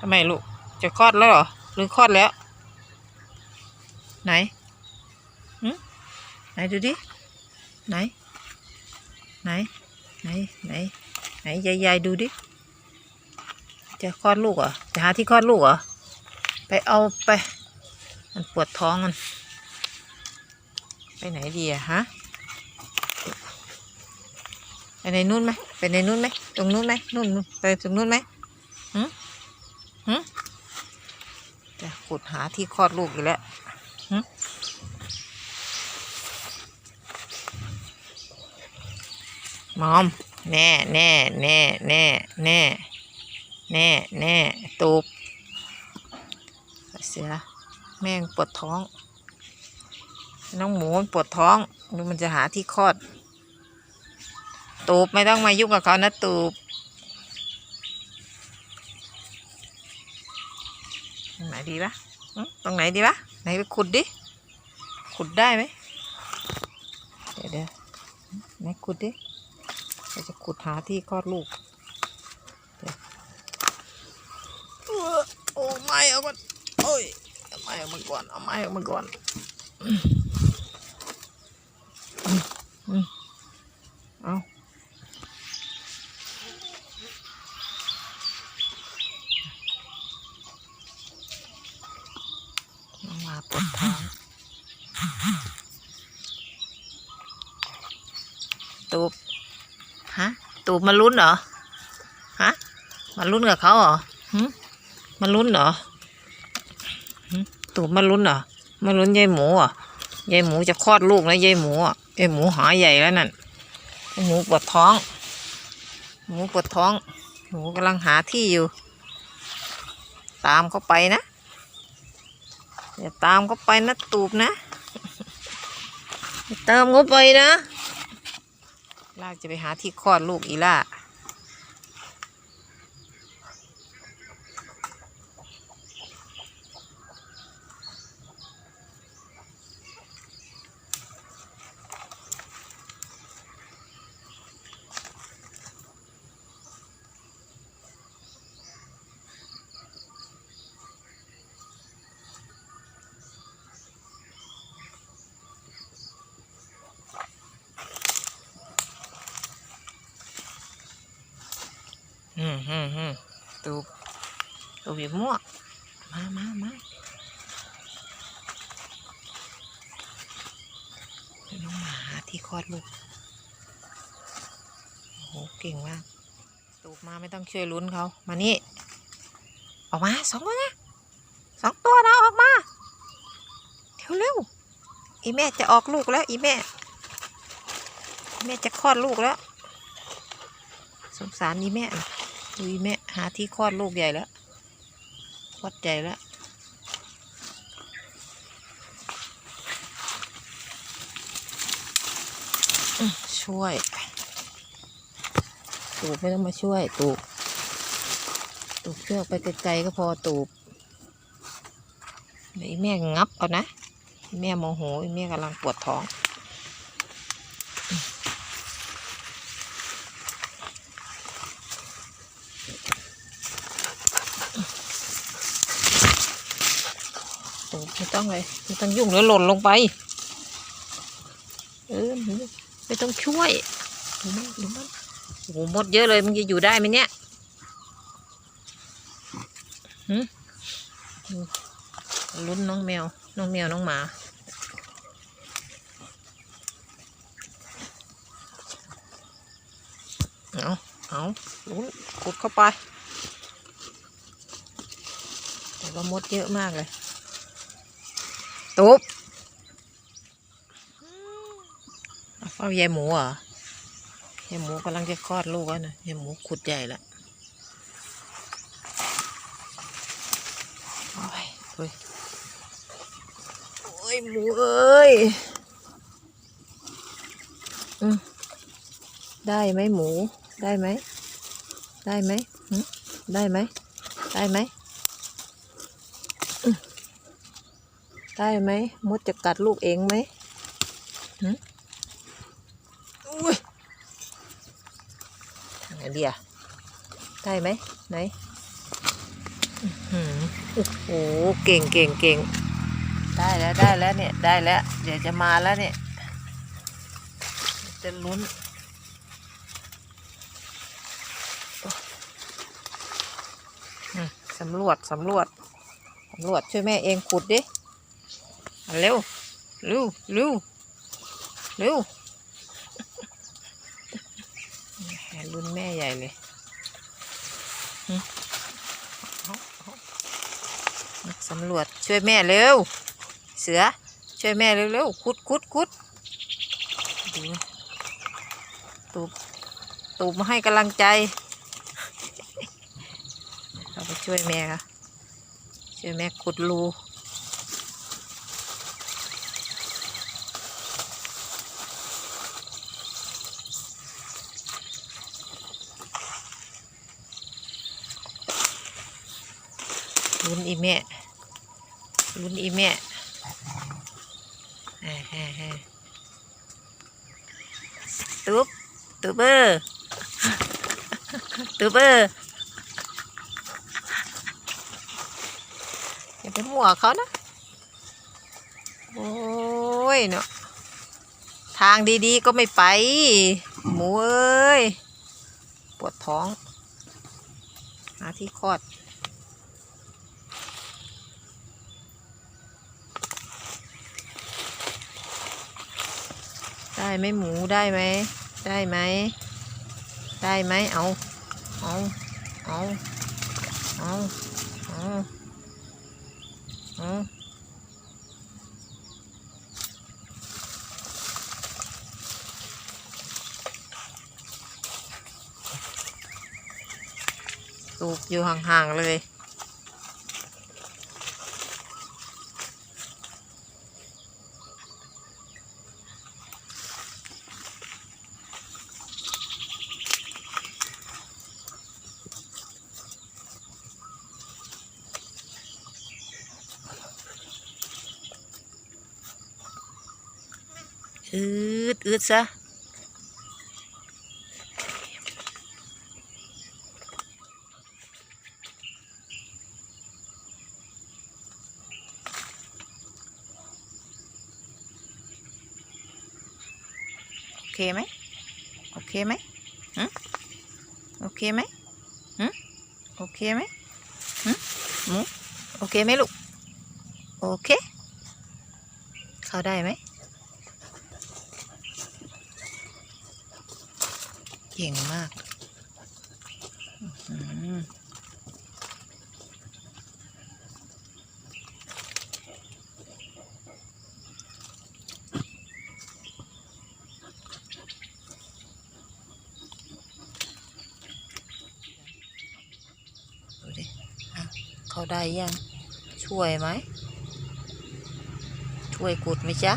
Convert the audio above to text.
ทำไมลูก จะคลอดแล้วหรอ หรือคลอดแล้ว ไหนหึไหนดูดิ ไหน ไหน ไหน ไหน ไหนยายยายดูดิ จะคลอดลูกเหรอ จะหาที่คลอดลูกเหรอ ไปเอาไป มันปวดท้องมัน ไปไหนดีอะฮะ ไปในนู้นไหม ไปในนู้นไหม ตรงนู้นไหมนู่น ไปตรงนู้นไหมหืมหืม จะขุดหาที่คลอดลูกอีกแล้วหืมมอม แน่แน่แน่แน่แน่แน่แน่ตูบเสือแม่งปวดท้อง น้องหมูมันปวดท้องดูมันจะหาที่คลอด ตูบไม่ต้องมายุ่งกับเขานะตูบ ตรงไหนดีวะตรงไหนดีวะไหนไปขุดดิ ขุดได้ไหมเดี๋ยวเดี๋ยวไหนขุดดิเราจะขุดหาที่คลอดลูกโอ้ไม่เอาก่อนโอ้ยเอาไม้เอามาก่อนเอาไม้เอามาก่อนอืมอืมเอา มาปวดท้องตูบฮะ ตูบมาลุ้นเหรอฮะมาลุ้นกับเขาเหรอหมาลุ้นเหรอตูบมาลุ้นเหรอมาลุ้นยายหมูอะยายหมูจะคลอดลูกแล้วยายหมูอะยายหมูหาใหญ่แล้วนั่นหมูปวดท้อง หมูปวดท้อง หมูกำลังหาที่อยู่ ตามเขาไปนะอย่าตามเขาไปนะตูบนะอย่าตามเขาไปนะ ลากจะไปหาที่คลอดลูกอีล่า อืมอืมอืมตูบตูบอย่มั่วมามามาเดี๋ยวน้องหมาที่คลอดลูกโอ้โหเก่งมากตูบมาไม่ต้องช่วยลุ้นเขามานี่ ออกมาสองตัวนะสองตัวนะออกมาเร็วเร็วอีแม่จะออกลูกแล้ว อีแม่แม่จะคลอดลูกแล้ว สงสารอีแม่ ดูอีแม่หาที่คลอดลูกใหญ่แล้วคลอดใหญ่แล้วช่วย ตูบไม่ต้องมาช่วย ตูบ ตูบเชือกไปไกลๆก็พอตูบเดี๋ยวอีแม่งับเอานะ แม่โมโหอีแม่กำลังปวดท้อง ไม่ต้องเลยไม่ต้องยุ่งแล้วหล่นลงไป เออไม่ต้องช่วยหนูมันหนูมันโอ้โหมดเยอะเลยมันจะอยู่ได้ไหมเนี่ยหืมลุ้นน้องแมว น้องแมวน้องหมาเอาเอาลุ้นขุดเข้าไปแต่ว่ามดเยอะมากเลย ตุ๊บเฝ้ายายหมูเหรอยายหมูกำลังจะคลอดลูกแล้วนะยายหมูขุดใหญ่ละโอ้ยโอ้ยโอ้ยหมูเอ้ยอืมได้ไหมหมู ได้ไหม ได้ไหม ได้ไหม ได้ไหม ได้ไหมมดจะกัดลูกเองไหมหึอุ้ยทำไงดีอะได้ไหมไหนหืมโอ้โหเก่งเก่งเก่งได้แล้วได้แล้วเนี่ยได้แล้วเดี๋ยวจะมาแล้วเนี่ยจะลุ้นสำรวจสำรวจสำรวจช่วยแม่เองขุดดิ เร็วเร็วเร็วเร็วแหมลุ้นแม่ใหญ่เลยสำรวจช่วยแม่เร็ว เสือช่วยแม่เร็วๆขุดขุดขุดดูตูบตูบมาให้กำลังใจ เราไปช่วยแม่ค่ะช่วยแม่ขุดรู ลุ้นอีแม่ลุ้นอีแม่แฮ่แฮ่แฮ่ตุ๊บตุ๊บเบอร์ตุ๊บเบอร์อย่าไปมั่วเขานะ โอ้ยเนาะทางดีๆก็ไม่ไป หมูเอ้ย ปวดท้อง หาที่คลอด ได้ไหมหมูได้ไหม ได้ไหม ได้ไหมเอา เอา เอา เอา เอา เอาสูบอยู่ห่างๆเลย อืดอืดซะโอเคไหมโอเคไหมหึโอเคไหมหึโอเคไหมหึหมูโอเคไหมลูก โอเค เข้าได้ไหม เก่งมากอื้อหือดูดิเขาได้ยัง ช่วยไหม ช่วยกุดไหมจ๊ะ